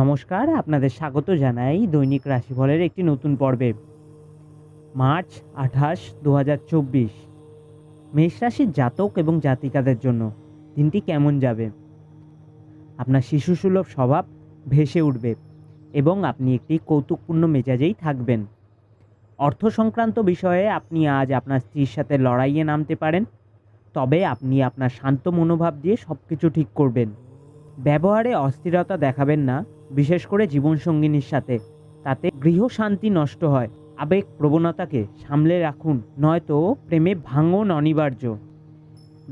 নমস্কার, আপনাদের স্বাগত জানাই দৈনিক রাশিফলের একটি নতুন পর্বে, মার্চ আঠাশ দু হাজার চব্বিশ। মেষ রাশির জাতক এবং জাতিকাদের জন্য দিনটি কেমন যাবে? আপনার শিশুসুলভ স্বভাব ভেসে উঠবে এবং আপনি একটি কৌতুকপূর্ণ মেজাজেই থাকবেন। অর্থ সংক্রান্ত বিষয়ে আপনি আজ আপনার স্ত্রীর সাথে লড়াইয়ে নামতে পারেন, তবে আপনি আপনার শান্ত মনোভাব দিয়ে সব কিছু ঠিক করবেন। ব্যবহারে অস্থিরতা দেখাবেন না বিশেষ করে জীবনসঙ্গিনীর সাথে। তাতে গৃহশান্তি নষ্ট হয়। আবেগ প্রবণতাকে সামলে রাখুন, নয়তো প্রেমে ভাঙন অনিবার্য।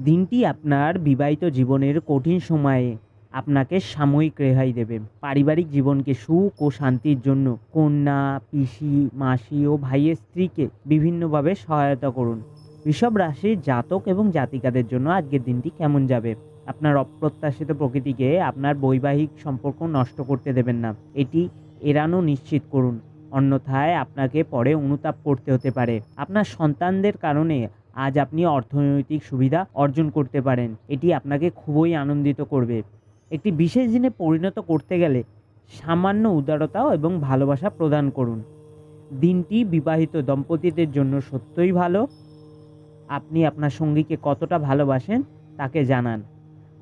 দিনটি আপনার বিবাহিত জীবনের কঠিন সময়ে আপনাকে সাময়িক রেহাই দেবে। পারিবারিক জীবনকে সুখ ও শান্তির জন্য কন্যা, পিসি, মাসি ও ভাইয়ের স্ত্রীকে বিভিন্নভাবে সহায়তা করুন। বিষব রাশির জাতক এবং জাতিকাদের জন্য আজকের দিনটি কেমন যাবে? আপনার অপ্রত্যাশিত প্রকৃতিকে আপনার বৈবাহিক সম্পর্ক নষ্ট করতে দেবেন না। এটি এড়ানো নিশ্চিত করুন। অন্যথায় আপনাকে পরে অনুতাপ করতে হতে পারে। আপনার সন্তানদের কারণে আজ আপনি অর্থনৈতিক সুবিধা অর্জন করতে পারেন। এটি আপনাকে খুবই আনন্দিত করবে। একটি বিশেষ দিনে পরিণত করতে গেলে সামান্য উদারতা এবং ভালোবাসা প্রদান করুন। দিনটি বিবাহিত দম্পতিদের জন্য সত্যই ভালো। আপনি আপনার সঙ্গীকে কতটা ভালোবাসেন তাকে জানান।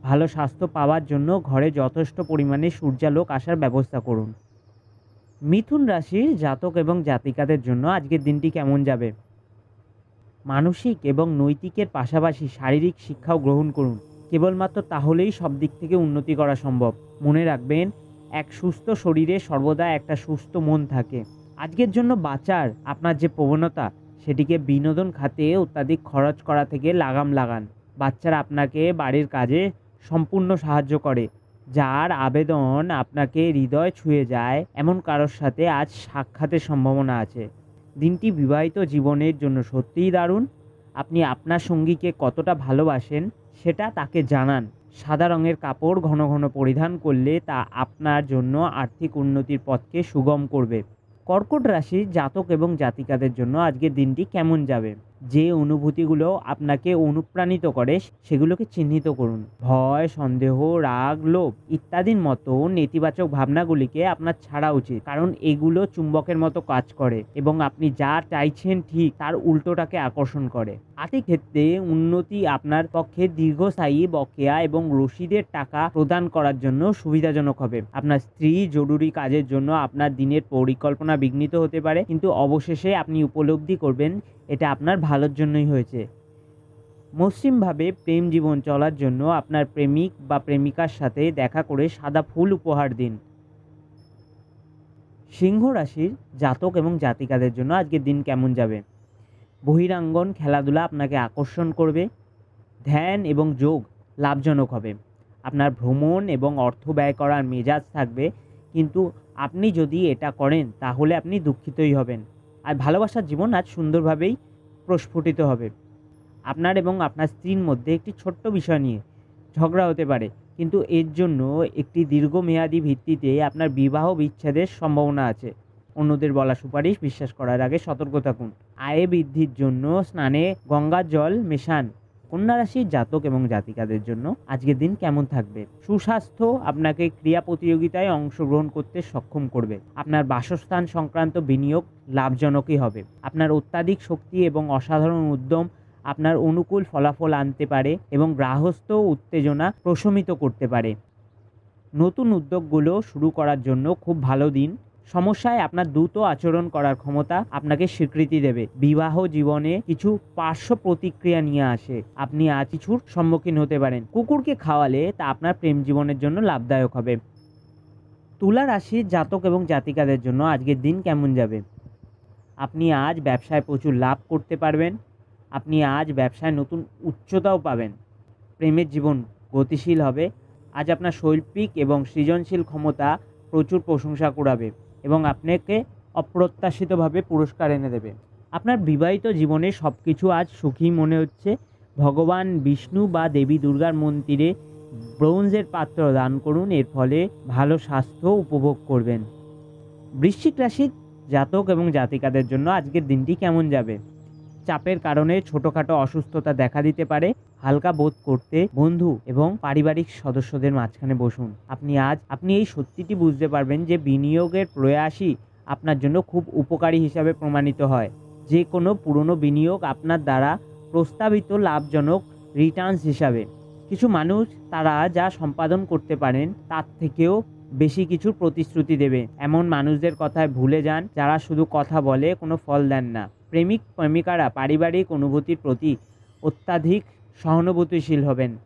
ভালো স্বাস্থ্য পাওয়ার জন্য ঘরে যথেষ্ট পরিমাণে সূর্যালোক আসার ব্যবস্থা করুন। মিথুন রাশির জাতক এবং জাতিকাদের জন্য আজকের দিনটি কেমন যাবে? মানসিক এবং নৈতিকের পাশাপাশি শারীরিক শিক্ষাও গ্রহণ করুন। কেবলমাত্র তাহলেই সব দিক থেকে উন্নতি করা সম্ভব। মনে রাখবেন, এক সুস্থ শরীরে সর্বদা একটা সুস্থ মন থাকে। আজকের জন্য বাঁচার আপনার যে প্রবণতা, সেটিকে বিনোদন খাতে অত্যাধিক খরচ করা থেকে লাগাম লাগান। বাচ্চারা আপনাকে বাড়ির কাজে সম্পূর্ণ সাহায্য করে, যার আবেদন আপনাকে হৃদয় ছুঁয়ে যায় এমন কারোর সাথে আজ সাক্ষাতের সম্ভাবনা আছে। দিনটি বিবাহিত জীবনের জন্য সত্যিই দারুণ। আপনি আপনার সঙ্গীকে কতটা ভালোবাসেন সেটা তাকে জানান। সাদা রঙের কাপড় ঘন ঘন পরিধান করলে তা আপনার জন্য আর্থিক উন্নতির পথকে সুগম করবে। কর্কট রাশির জাতক এবং জাতিকাদের জন্য আজকের দিনটি কেমন যাবে? যে অনুভূতিগুলো আপনাকে অনুপ্রাণিত করে, সেগুলোকে চিহ্নিত করুন। ভয়, সন্দেহ, রাগ, লোভ ইত্যাদির মতো নেতিবাচক ভাবনাগুলিকে আপনার ছাড়া উচিত। কারণ এগুলো চুম্বকের মতো কাজ করে এবং আপনি যা চাইছেন ঠিক, তার উল্টোটাকে আকর্ষণ করে। আর্থিক ক্ষেত্রে উন্নতি আপনার পক্ষে দীর্ঘস্থায়ী বকেয়া এবং রসিদের টাকা প্রদান করার জন্য সুবিধাজনক হবে। আপনার স্ত্রী জরুরি কাজের জন্য আপনার দিনের পরিকল্পনা বিঘ্নিত হতে পারে, কিন্তু অবশেষে আপনি উপলব্ধি করবেন, এটা আপনার ভালোর জন্যই হয়েছে। মসৃণভাবে প্রেম জীবন চলার জন্য আপনার প্রেমিক বা প্রেমিকার সাথে দেখা করে সাদা ফুল উপহার দিন। সিংহ রাশির জাতক এবং জাতিকাদের জন্য আজকের দিন কেমন যাবে? বহিরাঙ্গন, খেলাধুলা আপনাকে আকর্ষণ করবে। ধ্যান এবং যোগ লাভজনক হবে। আপনার ভ্রমণ এবং অর্থ ব্যয় করার মেজাজ থাকবে। কিন্তু আপনি যদি এটা করেন, তাহলে আপনি দুঃখিতই হবেন। আর ভালোবাসার জীবন আজ সুন্দরভাবেই প্রস্ফুটিত হবে। আপনার এবং আপনার স্ত্রীর মধ্যে একটি ছোট্ট বিষয় নিয়ে ঝগড়া হতে পারে, কিন্তু এর জন্য একটি দীর্ঘমেয়াদী ভিত্তিতে আপনার বিবাহ বিচ্ছেদের সম্ভাবনা আছে। অন্যদের বলা সুপারিশ, বিশ্বাস করার আগে সতর্ক থাকুন। আয়ে বৃদ্ধির জন্য স্নানে গঙ্গার জল মেশান। কন্যা রাশির জাতক এবং জাতিকাদের জন্য আজকের দিন কেমন থাকবে? সুস্বাস্থ্য আপনাকে ক্রিয়া প্রতিযোগিতায় অংশগ্রহণ করতে সক্ষম করবে। আপনার বাসস্থান সংক্রান্ত বিনিয়োগ লাভজনকই হবে। আপনার অত্যাধিক শক্তি এবং অসাধারণ উদ্যম আপনার অনুকূল ফলাফল আনতে পারে এবং গ্রাহস্থ উত্তেজনা প্রশমিত করতে পারে। নতুন উদ্যোগগুলো শুরু করার জন্য খুব ভালো দিন। সমস্যায় আপনার দ্রুত আচরণ করার ক্ষমতা আপনাকে স্বীকৃতি দেবে। বিবাহ জীবনে কিছু পার্শ্ব প্রতিক্রিয়া নিয়ে আসে। আপনি আজ কিছুর সম্মুখীন হতে পারেন। কুকুরকে খাওয়ালে তা আপনার প্রেম জীবনের জন্য লাভদায়ক হবে। তুলা রাশির জাতক এবং জাতিকাদের জন্য আজকের দিন কেমন যাবে? আপনি আজ ব্যবসায় প্রচুর লাভ করতে পারবেন। আপনি আজ ব্যবসায় নতুন উচ্চতাও পাবেন। প্রেমের জীবন গতিশীল হবে। আজ আপনার শৈল্পিক এবং সৃজনশীল ক্ষমতা প্রচুর প্রশংসা কুড়াবে। এবং আপনাকে অপ্রত্যাশিতভাবে পুরস্কার এনে দেবে। আপনার বিবাহিত জীবনে সব কিছু আজ সুখী মনে হচ্ছে। ভগবান বিষ্ণু বা দেবী দুর্গার মন্দিরে ব্রোঞ্জের পাত্র দান করুন, এর ফলে ভালো স্বাস্থ্য উপভোগ করবেন। বৃশ্চিক রাশির জাতক এবং জাতিকাদের জন্য আজকের দিনটি কেমন যাবে? চাপের কারণে ছোটোখাটো অসুস্থতা দেখা দিতে পারে। হালকা বোধ করতে বন্ধু এবং পারিবারিক সদস্যদের মাঝখানে বসুন। আপনি আজ, আপনি এই সত্যিটি বুঝতে পারবেন যে বিনিয়োগের প্রয়াসই আপনার জন্য খুব উপকারী হিসাবে প্রমাণিত হয়। যে কোনো পুরনো বিনিয়োগ আপনার দ্বারা প্রস্তাবিত লাভজনক রিটার্নস হিসাবে। কিছু মানুষ তারা যা সম্পাদন করতে পারেন তার থেকেও বেশি কিছু প্রতিশ্রুতি দেবে। এমন মানুষদের কথায় ভুলে যান যারা শুধু কথা বলে, কোনো ফল দেন না। প্রেমিক, প্রেমিকারা পারিবারিক অনুভূতির প্রতি অত্যাধিক সহানুভূতিশীল হবেন।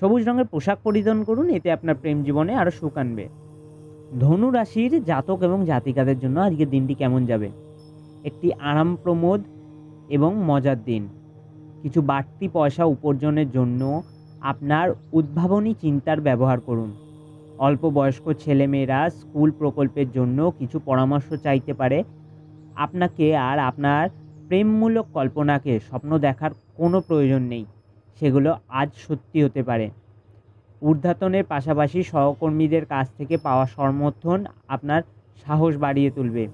সবুজ রঙের পোশাক পরিধান করুন, এতে আপনার প্রেম জীবনে আরও সুখ আনবে। ধনু রাশির জাতক এবং জাতিকাদের জন্য আজকের দিনটি কেমন যাবে? একটি আরাম প্রমোদ এবং মজার দিন। কিছু বাড়তি পয়সা উপার্জনের জন্য আপনার উদ্ভাবনী চিন্তার ব্যবহার করুন। অল্প বয়স্ক ছেলেমেয়েরা স্কুল প্রকল্পের জন্য কিছু পরামর্শ চাইতে পারে। আপনাকে আর আপনার প্রেমমূলক কল্পনাকে স্বপ্ন দেখার কোনো প্রয়োজন নেই। সেগুলো আজ সত্যি হতে পারে। ঊর্ধ্বতনের পাশাপাশি সহকর্মীদের কাছ থেকে পাওয়া সমর্থন আপনার সাহস বাড়িয়ে তুলবে।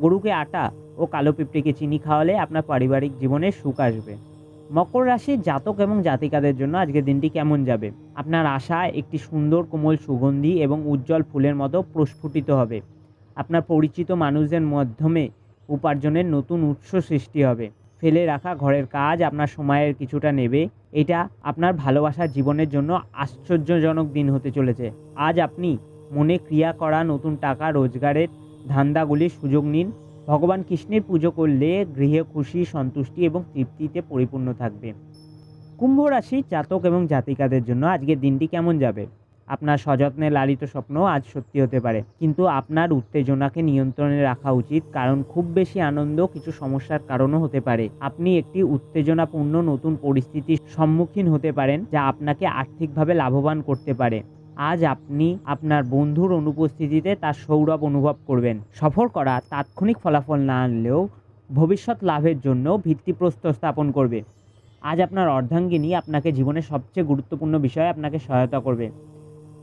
গরুকে আটা ও কালো পিঁপড়েকে চিনি খাওয়ালে আপনার পারিবারিক জীবনে সুখ আসবে। মকর রাশির জাতক এবং জাতিকাদের জন্য আজকের দিনটি কেমন যাবে? আপনার আশা একটি সুন্দর, কোমল সুগন্ধি এবং উজ্জ্বল ফুলের মতো প্রস্ফুটিত হবে। আপনার পরিচিত মানুষদের মাধ্যমে উপার্জনের নতুন উৎস সৃষ্টি হবে। ফেলে রাখা ঘরের কাজ আপনার সময়ের কিছুটা নেবে। এটা আপনার ভালোবাসার জীবনের জন্য আশ্চর্যজনক দিন হতে চলেছে। আজ আপনি মনে ক্রিয়া করা নতুন টাকা, রোজগারের ধান্দাগুলির সুযোগ নিন। ভগবান কৃষ্ণের পুজো করলে গৃহে খুশি, সন্তুষ্টি এবং তৃপ্তিতে পরিপূর্ণ থাকবে। কুম্ভ রাশি জাতক এবং জাতিকাদের জন্য আজকের দিনটি কেমন যাবে? আপনার সযত্নে লালিত স্বপ্ন আজ সত্যি হতে পারে, কিন্তু আপনার উত্তেজনাকে নিয়ন্ত্রণে রাখা উচিত, কারণ খুব বেশি আনন্দ কিছু সমস্যার কারণও হতে পারে। আপনি একটি উত্তেজনাপূর্ণ নতুন পরিস্থিতির সম্মুখীন হতে পারেন, যা আপনাকে আর্থিকভাবে লাভবান করতে পারে। আজ আপনি আপনার বন্ধুর অনুপস্থিতিতে তার সৌরভ অনুভব করবেন। সফর করা তাৎক্ষণিক ফলাফল না আনলেও ভবিষ্যৎ লাভের জন্য ভিত্তিপ্রস্তর স্থাপন করবে। আজ আপনার অর্ধাঙ্গিনী আপনাকে জীবনের সবচেয়ে গুরুত্বপূর্ণ বিষয়ে আপনাকে সহায়তা করবে।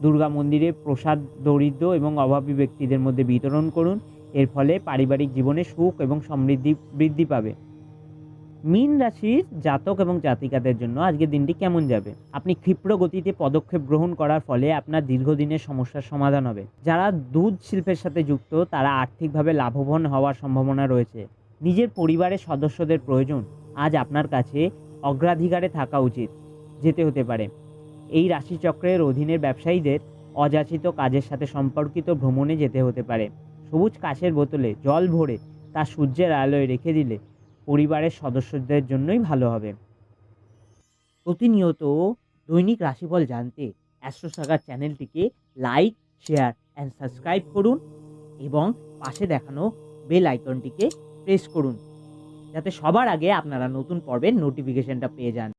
দুর্গা মন্দিরে প্রসাদ, দরিদ্র এবং অভাবী ব্যক্তিদের মধ্যে বিতরণ করুন। এর ফলে পারিবারিক জীবনে সুখ এবং সমৃদ্ধি বৃদ্ধি পাবে। মীন রাশির জাতক এবং জাতিকাদের জন্য আজকের দিনটি কেমন যাবে? আপনি ক্ষিপ্র গতিতে পদক্ষেপ গ্রহণ করার ফলে আপনার দীর্ঘদিনের সমস্যার সমাধান হবে। যারা দুধ শিল্পের সাথে যুক্ত, তারা আর্থিকভাবে লাভবান হওয়ার সম্ভাবনা রয়েছে। নিজের পরিবারের সদস্যদের প্রয়োজন আজ আপনার কাছে অগ্রাধিকারে থাকা উচিত যেতে হতে পারে। এই রাশিচক্রের অধীনের ব্যবসায়ীদের অযাচিত কাজের সাথে সম্পর্কিত ভ্রমণে যেতে হতে পারে। সবুজ কাঁচের বোতলে জল ভরে তা সূর্যের আলোয় রেখে দিলে পরিবারের সদস্যদের জন্যই ভালো হবে। প্রতিনিয়ত দৈনিক রাশিফল জানতে অ্যাস্ট্রোসাগার চ্যানেলটিকে লাইক, শেয়ার অ্যান্ড সাবস্ক্রাইব করুন এবং পাশে দেখানো বেল আইকনটিকে প্রেস করুন। যাতে সবার আগে আপনারা নতুন পর্বের নোটিফিকেশনটা পেয়ে যান।